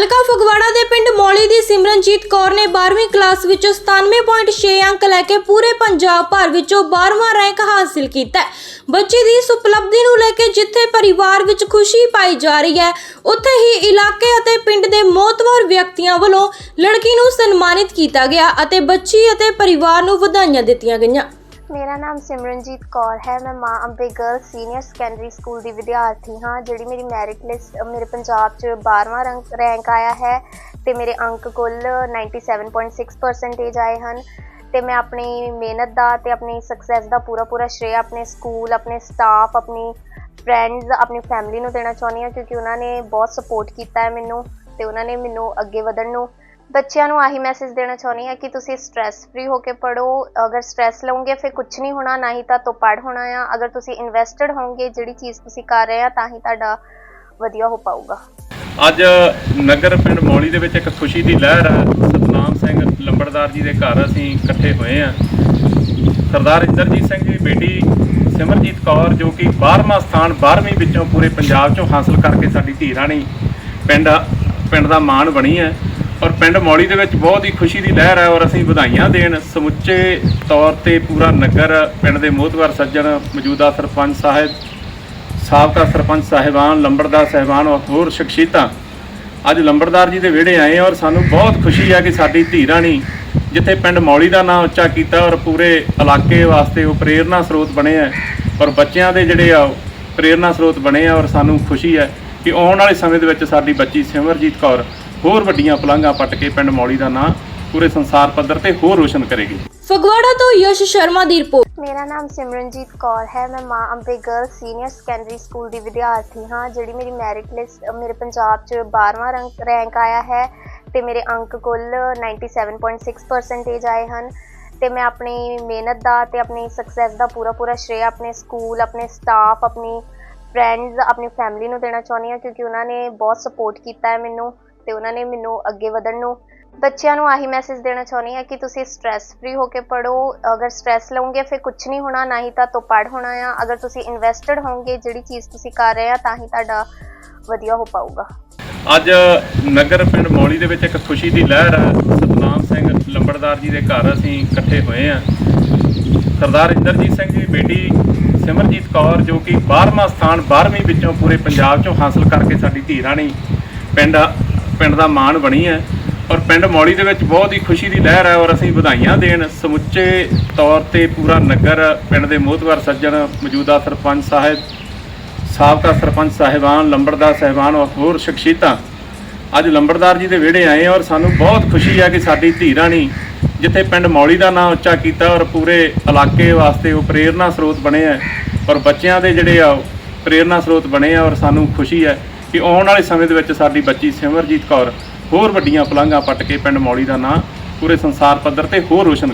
ਹਲਕਾ ਫਗਵਾੜਾ ਦੇ ਪਿੰਡ ਮੌਲੀ ਦੀ ਸਿਮਰਨਜੀਤ ਕੌਰ ਨੇ 12ਵੀਂ ਕਲਾਸ ਵਿੱਚੋਂ 97.6 ਅੰਕ ਲੈ ਕੇ ਪੂਰੇ ਪੰਜਾਬ ਭਰ ਵਿੱਚੋਂ 12ਵਾਂ ਰੈਂਕ ਹਾਸਿਲ ਕੀਤਾ ਹੈ। ਬੱਚੀ ਦੀ ਇਸ ਉਪਲਬਧੀ ਨੂੰ ਲੈ ਕੇ ਜਿੱਥੇ ਪਰਿਵਾਰ ਵਿੱਚ ਖੁਸ਼ੀ ਪਾਈ ਜਾ ਰਹੀ ਹੈ, ਉੱਥੇ ਹੀ ਇਲਾਕੇ ਅਤੇ ਪਿੰਡ ਦੇ ਮੋਤਵਰ ਵਿਅਕਤੀਆਂ ਵੱਲੋਂ ਲੜਕੀ ਨੂੰ ਸਨਮਾਨਿਤ ਕੀਤਾ ਗਿਆ ਅਤੇ ਬੱਚੀ ਅਤੇ ਪਰਿਵਾਰ ਨੂੰ ਵਧਾਈਆਂ ਦਿੱਤੀਆਂ ਗਈਆਂ। ਮੇਰਾ ਨਾਮ ਸਿਮਰਨਜੀਤ ਕੌਰ ਹੈ। ਮੈਂ ਮਾਂ Ambe girl senior secondary school ਦੀ ਵਿਦਿਆਰਥੀ ਹਾਂ, ਜਿਹੜੀ ਮੇਰੀ ਮੈਰਿਟ ਲਿਸਟ ਮੇਰੇ ਪੰਜਾਬ 'ਚ 12ਵਾਂ ਰੈਂਕ ਰੈਂਕ ਆਇਆ ਹੈ ਤੇ ਮੇਰੇ ਅੰਕ ਕੁੱਲ 97.6% ਆਏ ਹਨ ਤੇ ਮੈਂ ਆਪਣੀ ਮਿਹਨਤ ਦਾ ਤੇ ਆਪਣੀ ਸਕਸੈਸ ਦਾ ਪੂਰਾ ਪੂਰਾ ਸ਼੍ਰੇਅ ਆਪਣੇ ਸਕੂਲ, ਆਪਣੇ ਸਟਾਫ ਆਪਣੀ ਫਰੈਂਡਸ ਆਪਣੀ ਫੈਮਿਲੀ ਨੂੰ ਦੇਣਾ ਚਾਹੁੰਦੀ ਹਾਂ ਕਿਉਂਕਿ ਉਹਨਾਂ ਨੇ ਬਹੁਤ ਸਪੋਰਟ ਕੀਤਾ ਹੈ ਮੈਨੂੰ ਤੇ ਉਹਨਾਂ ਨੇ ਮੈਨੂੰ ਅੱਗੇ ਵਧਣ ਨੂੰ ਬੱਚਿਆਂ ਨੂੰ ਆਹੀ ਮੈਸੇਜ ਦੇਣਾ ਚਾਹੁੰਦੀ ਹਾਂ ਕਿ ਤੁਸੀਂ ਸਟ੍ਰੈਸ ਫ੍ਰੀ ਹੋ ਕੇ ਪੜੋ ਅਗਰ ਸਟ੍ਰੈਸ ਲਓਗੇ ਫਿਰ ਕੁਝ ਨਹੀਂ ਹੋਣਾ, ਨਾ ਹੀ ਤਾਂ ਤੋਂ ਹੋਣਾ ਆ। ਅਗਰ ਤੁਸੀਂ ਇਨਵੈਸਟਡ ਹੋਵੋਗੇ, ਜਿਹੜੀ ਚੀਜ਼ ਤੁਸੀਂ ਕਰ ਰਹੇ ਆ, ਤਾਂ ਹੀ ਤੁਹਾਡਾ ਵਧੀਆ ਹੋ ਪਾਊਗਾ। ਅੱਜ ਨਗਰ ਪਿੰਡ ਮੌਲੀ ਦੇ ਵਿੱਚ ਇੱਕ ਖੁਸ਼ੀ ਦੀ ਲਹਿਰ ਹੈ ਸਤਨਾਮ ਸਿੰਘ ਲੰਬੜਦਾਰ ਜੀ ਦੇ ਘਰ ਅਸੀਂ ਇਕੱਠੇ ਹੋਏ ਆ। ਸਰਦਾਰ ਇੰਦਰਜੀਤ ਸਿੰਘ ਦੀ ਬੇਟੀ ਸਿਮਰਜੀਤ ਕੌਰ, ਜੋ ਕਿ 12ਵਾਂ ਸਥਾਨ 12ਵੀਂ ਵਿੱਚੋਂ ਪੂਰੇ ਪੰਜਾਬ ਚੋਂ ਹਾਸਲ ਕਰਕੇ ਸਾਡੀ ਧੀ ਰਾਣੀ ਪਿੰਡ ਪਿੰਡ ਦਾ ਮਾਣ ਬਣੀ ਹੈ। ਔਰ ਪਿੰਡ ਮੌਲੀ ਦੇ ਵਿੱਚ ਬਹੁਤ ਹੀ ਖੁਸ਼ੀ ਦੀ ਲਹਿਰ ਹੈ ਔਰ ਅਸੀਂ ਵਧਾਈਆਂ ਦੇਣ। ਸਮੁੱਚੇ ਤੌਰ ਤੇ ਪੂਰਾ ਨਗਰ, ਪਿੰਡ ਦੇ ਮੋਹਤਵਰ ਸੱਜਣ, ਮੌਜੂਦਾ ਸਰਪੰਚ ਸਾਹਿਬ, ਸਾਬਕਾ ਸਰਪੰਚ ਸਾਹਿਬਾਨ, ਲੰਬੜਦਾਰ ਸਾਹਿਬਾਨ ਔਰ ਹੋਰ ਸ਼ਖਸੀਅਤਾਂ। ਅੱਜ ਲੰਬੜਦਾਰ ਜੀ ਦੇ ਵਿਹੜੇ ਆਏ ਔਰ ਸਾਨੂੰ ਬਹੁਤ ਖੁਸ਼ੀ ਹੈ ਕਿ ਸਾਡੀ ਧੀ ਰਾਣੀ, ਜਿੱਥੇ ਪਿੰਡ ਮੌਲੀ ਦਾ ਨਾਮ ਉੱਚਾ ਕੀਤਾ ਔਰ ਪੂਰੇ ਇਲਾਕੇ ਵਾਸਤੇ ਉਹ ਪ੍ਰੇਰਨਾ ਸਰੋਤ ਬਣੇ ਹੈ ਔਰ ਬੱਚਿਆਂ ਦੇ ਜਿਹੜੇ ਆ, ਉਹ ਪ੍ਰੇਰਨਾ ਸਰੋਤ ਬਣੇ ਆ ਔਰ ਸਾਨੂੰ ਖੁਸ਼ੀ ਹੈ ਕਿ ਆਉਣ ਵਾਲੇ ਸਮੇਂ ਦੇ ਵਿੱਚ ਸਾਡੀ ਬੱਚੀ ਸਿਮਰਜੀਤ ਕੌਰ ਹੋਰ ਵੱਡੀਆਂ ਪਲਾਂਘਾਂ ਪੱਟ ਕੇ ਪਿੰਡ ਮੌਲੀ ਦਾ ਨਾਂ ਪੂਰੇ ਸੰਸਾਰ ਪੱਧਰ ਤੇ ਹੋਰ ਰੋਸ਼ਨ ਕਰੇਗੀ। ਫਗਵਾੜਾ ਤੋਂ ਯਸ਼ ਸ਼ਰਮਾ ਦੀ ਰਿਪੋਰਟ ਮੇਰਾ ਨਾਮ ਸਿਮਰਨਜੀਤ ਕੌਰ ਹੈ। ਮੈਂ ਮਾਂ Ambe girl senior secondary school ਦੀ ਵਿਦਿਆਰਥੀ ਹਾਂ ਜਿਹੜੀ ਮੇਰੀ ਮੈਰਿਟ ਲਿਸਟ ਮੇਰੇ ਪੰਜਾਬ 'ਚ 12ਵਾਂ ਰੈਂਕ ਰੈਂਕ ਆਇਆ ਹੈ ਤੇ ਮੇਰੇ ਅੰਕ ਕੁੱਲ 97.6% ਆਏ ਹਨ ਤੇ ਮੈਂ ਆਪਣੀ ਮਿਹਨਤ ਦਾ ਤੇ ਆਪਣੀ ਸਕਸੈਸ ਦਾ ਪੂਰਾ ਪੂਰਾ ਸ਼੍ਰੇਅ ਆਪਣੇ ਸਕੂਲ ਆਪਣੇ ਸਟਾਫ ਆਪਣੀ ਫਰੈਂਡਸ ਆਪਣੀ ਫੈਮਿਲੀ ਨੂੰ ਦੇਣਾ ਚਾਹੁੰਦੀ ਹਾਂ ਕਿਉਂਕਿ ਉਹਨਾਂ ਨੇ ਬਹੁਤ ਸਪੋਰਟ ਕੀਤਾ ਹੈ ਮੈਨੂੰ। ਤੇ ਉਹਨਾਂ ਨੇ ਮੈਨੂੰ ਅੱਗੇ ਵਧਣ ਨੂੰ ਬੱਚਿਆਂ ਨੂੰ ਆਹੀ ਮੈਸੇਜ ਦੇਣਾ ਚਾਹੁੰਦੀ ਹਾਂ ਕਿ ਤੁਸੀਂ ਸਟ्रेस ਫ੍ਰੀ ਹੋ ਕੇ ਪੜੋ ਅਗਰ ਸਟ्रेस ਲਓਗੇ, ਫਿਰ ਕੁਝ ਨਹੀਂ ਹੋਣਾ, ਨਾ ਹੀ ਤਾਂ ਤੋਂ ਪੜ ਹੋਣਾ ਆ। ਅਗਰ ਤੁਸੀਂ ਇਨਵੈਸਟਡ ਹੋਵੋਗੇ, ਜਿਹੜੀ ਚੀਜ਼ ਤੁਸੀਂ ਕਰ ਰਹੇ ਆ, ਤਾਂ ਹੀ ਤੁਹਾਡਾ ਵਧੀਆ ਹੋ ਪਾਊਗਾ। ਅੱਜ ਨਗਰ ਪਿੰਡ ਮੌਲੀ ਦੇ ਵਿੱਚ ਇੱਕ ਖੁਸ਼ੀ ਦੀ ਲਹਿਰ ਹੈ ਸਤਨਾਮ ਸਿੰਘ ਲੰਬੜਦਾਰ ਜੀ ਦੇ ਘਰ ਅਸੀਂ ਇਕੱਠੇ ਹੋਏ ਆ। ਸਰਦਾਰ ਇੰਦਰਜੀਤ ਸਿੰਘ ਦੀ ਬੇਟੀ ਸਿਮਰਜੀਤ ਕੌਰ, ਜੋ ਕਿ 12ਵਾਂ ਸਥਾਨ 12ਵੀਂ ਵਿੱਚੋਂ ਪੂਰੇ ਪੰਜਾਬ ਚੋਂ ਹਾਸਲ ਕਰਕੇ ਸਾਡੀ ਧੀ ਰਾਣੀ, ਪਿੰਡ ਪਿੰਡ ਦਾ ਮਾਣ ਬਣੀ ਹੈ ਔਰ ਪਿੰਡ ਮੌਲੀ ਦੇ ਵਿੱਚ ਬਹੁਤ ਹੀ ਖੁਸ਼ੀ ਦੀ ਲਹਿਰ ਹੈ ਔਰ ਅਸੀਂ ਵਧਾਈਆਂ ਦੇਣ। ਸਮੁੱਚੇ ਤੌਰ ਤੇ ਪੂਰਾ ਨਗਰ ਪਿੰਡ ਦੇ ਮੋਹਤਵਰ ਸੱਜਣ ਮੌਜੂਦਾ ਸਰਪੰਚ ਸਾਹਿਬ, ਸਾਬਕਾ ਸਰਪੰਚ ਸਾਹਿਬਾਨ, ਲੰਬੜਦਾਰ ਸਾਹਿਬਾਨ ਔਰ ਹੋਰ ਸ਼ਖਸੀਅਤਾਂ। ਅੱਜ ਲੰਬੜਦਾਰ ਜੀ ਦੇ ਵਿਹੜੇ ਆਏ ਔਰ ਸਾਨੂੰ ਬਹੁਤ ਖੁਸ਼ੀ ਹੈ ਕਿ ਸਾਡੀ ਧੀ ਰਾਣੀ, ਜਿੱਥੇ ਪਿੰਡ ਮੌਲੀ ਦਾ ਨਾਮ ਉੱਚਾ ਕੀਤਾ ਔਰ ਪੂਰੇ ਇਲਾਕੇ ਵਾਸਤੇ ਉਹ ਪ੍ਰੇਰਨਾ ਸਰੋਤ ਬਣੇ ਹੈ। ਔਰ ਬੱਚਿਆਂ ਦੇ ਜਿਹੜੇ ਆ, ਉਹ ਪ੍ਰੇਰਨਾ ਸਰੋਤ ਬਣੇ ਆ ਔਰ ਸਾਨੂੰ ਖੁਸ਼ੀ ਹੈ। ਕਿ ਆਉਣ ਵਾਲੇ ਸਮੇਂ ਦੇ ਵਿੱਚ ਸਾਡੀ ਬੱਚੀ ਸਿਮਰਜੀਤ ਕੌਰ ਹੋਰ ਵੱਡੀਆਂ ਪਲਾਂਘਾਂ ਪੱਟ ਕੇ ਪਿੰਡ ਮੌਲੀ ਦਾ ਨਾਂ ਪੂਰੇ ਸੰਸਾਰ ਪੱਧਰ ਤੇ ਹੋਰ ਰੋਸ਼ਨ